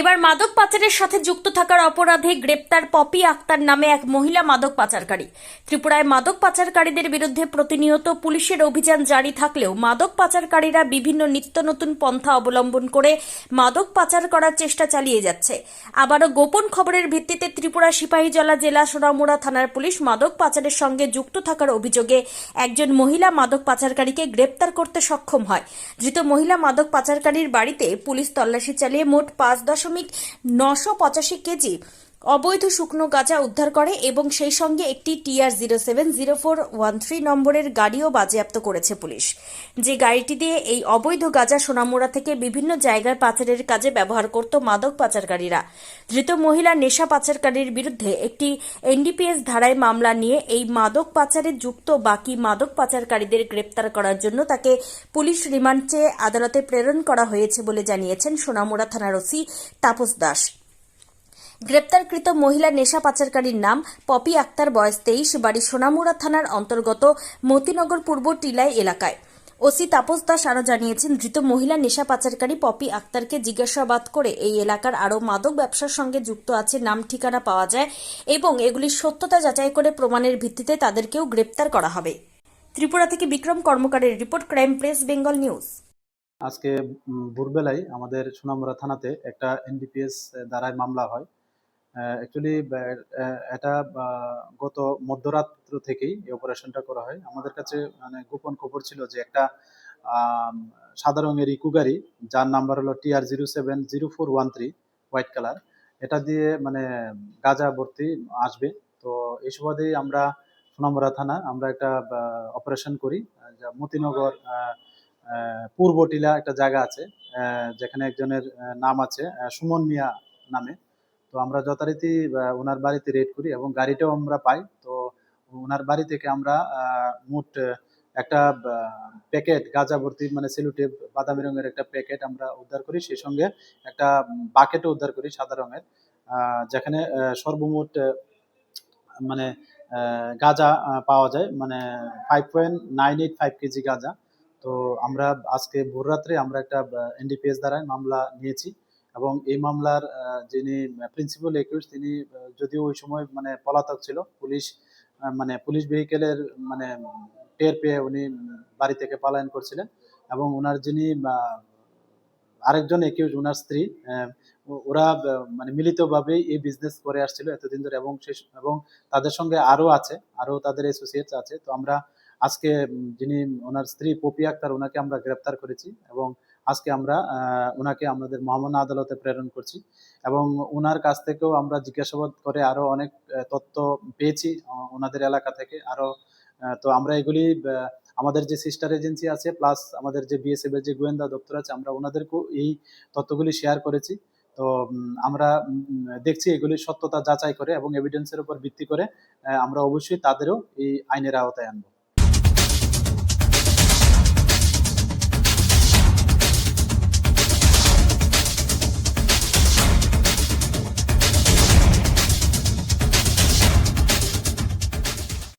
এবার মাদক পাচারের সাথে যুক্ত থাকার অপরাধে গ্রেপ্তার পপি আক্তার নামে এক মহিলা মাদক পাচারকারী। ত্রিপুরায় মাদক পাচারকারীদের বিরুদ্ধে প্রতিনিয়ত পুলিশের অভিযান জারি থাকলেও মাদক পাচারকারীরা বিভিন্ন নিত্য নতুন পন্থা অবলম্বন করে মাদক পাচার করার চেষ্টা চালিয়ে যাচ্ছে। আবারও গোপন খবরের ভিত্তিতে ত্রিপুরা সিপাহীজলা জেলা সোনামুড়া থানার পুলিশ মাদক পাচারের সঙ্গে যুক্ত থাকার অভিযোগে একজন মহিলা মাদক পাচারকারীকে গ্রেপ্তার করতে সক্ষম হয়। ধৃত মহিলা মাদক পাচারকারীর বাড়িতে পুলিশ তল্লাশি চালিয়ে মোট পাঁচ দশমিক নশো পঁচাশি কেজি। অবৈধ শুকনো গাঁজা উদ্ধার করে এবং সেই সঙ্গে একটি TR zero seven zero four one three নম্বরের গাড়িও বাজেয়াপ্ত করেছে পুলিশ। যে গাড়িটি দিয়ে এই অবৈধ গাঁজা সোনামুড়া থেকে বিভিন্ন জায়গায় পাচারের কাজে ব্যবহার করত মাদক পাচারকারীরা। ধৃত মহিলা নেশা পাচারকারীর বিরুদ্ধে একটি এনডিপিএস ধারায় মামলা নিয়ে এই মাদক পাচারে যুক্ত বাকি মাদক পাচারকারীদের গ্রেপ্তার করার জন্য তাকে পুলিশ রিমান্ড চেয়ে আদালতে প্রেরণ করা হয়েছে বলে জানিয়েছেন সোনামুড়া থানার ওসি তাপস দাস। গ্রেপ্তারকৃত মহিলা নেশা পাচারকারীর নাম পপি আক্তার, বয়স তেইশ, বাড়ি সোনামুড়া থানার অন্তর্গত মতিনগর পূর্ব টিলাই এলাকায়। ওসি তাপস দাস আরও জানিয়েছেন, ধৃত মহিলা নেশা পাচারকারী পপি আক্তারকে জিজ্ঞাসাবাদ করে এই এলাকার আরও মাদক ব্যবসার সঙ্গে যুক্ত আছে, নাম ঠিকানা পাওয়া যায় এবং এগুলির সত্যতা যাচাই করে প্রমাণের ভিত্তিতে তাদেরকেও গ্রেপ্তার করা হবে। ত্রিপুরা থেকে Bikram কর্মকারের report, crime press, Bengal news. আজকে ভোরবেলায় আমাদের সোনামুড়া থানাতে একটা এনডিপিএস দ্বারায় মামলা হয়। অ্যাকচুয়ালি এটা গত মধ্যরাত্র থেকেই এই অপারেশনটা করা হয়। আমাদের কাছে মানে গোপন খবর ছিল যে একটা সাদা রঙের ইকু গাড়ি, যার নাম্বার হলো TR zero seven zero four one three white colour এটা দিয়ে মানে গাঁজা ভর্তি আসবে। তো এই সুবাদেই আমরা সোনামুড়া থানা, আমরা একটা অপারেশন করি। মতিনগর পূর্ব টিলা একটা জায়গা আছে যেখানে একজনের নাম আছে সুমন মিয়া নামে। তো আমরা যথারীতি ওনার বাড়িতে রেড করি এবং গাড়িটাও আমরা পাই। তো ওনার বাড়ি থেকে আমরা মোট একটা প্যাকেট, গাঁজা ভর্তি মানে সেলুটেপ বাদামি রঙের একটা প্যাকেট আমরা উদ্ধার করি। সেই সঙ্গে একটা বাকেটও উদ্ধার করি সাদা রঙের যেখানে সর্বমোট মানে গাঁজা পাওয়া যায়। মানে five point nine eight five KG গাঁজা। তো আমরা আজকে ভোর রাত্রে আমরা একটা এনডিপিএস দ্বারা মামলা নিয়েছি। এবং এই মামলার যিনি প্রিন্সিপাল একিউজ তিনি যদিও ওই সময় মানে পলাতক ছিল, পুলিশ মানে পুলিশ ভেহিকেলের মানে টের পেয়ে উনি বাড়ি থেকে পলায়ন করছিলেন এবং ওনার যিনি আরেকজন একিউজ ওনার স্ত্রী ওরা মানে মিলিতভাবে এই বিজনেস করে আসছিল এতদিন ধরে এবং শেষ, এবং তাদের সঙ্গে আরও আছে, আরও তাদের অ্যাসোসিয়েটস আছে। তো আমরা আজকে যিনি, ওনার স্ত্রী পপি আক্তার ওনাকে আমরা গ্রেপ্তার করেছি এবং আজকে আমরা ওনাকে আমাদের মহামান্য আদালতে প্রেরণ করছি এবং ওনার কাছ থেকেও আমরা জিজ্ঞাসাবাদ করে আরও অনেক তথ্য পেয়েছি ওনাদের এলাকা থেকে আরও তো আমরা এগুলি আমাদের যে সিস্টার এজেন্সি আছে প্লাস আমাদের যে বিএসএফ এর যে গোয়েন্দা দপ্তর আছে, আমরা ওনাদেরকেও এই তথ্যগুলি শেয়ার করেছি। তো আমরা দেখছি এগুলির সত্যতা যাচাই করে এবং এভিডেন্সের উপর ভিত্তি করে আমরা অবশ্যই তাদেরও এই আইনের আওতায় আনব।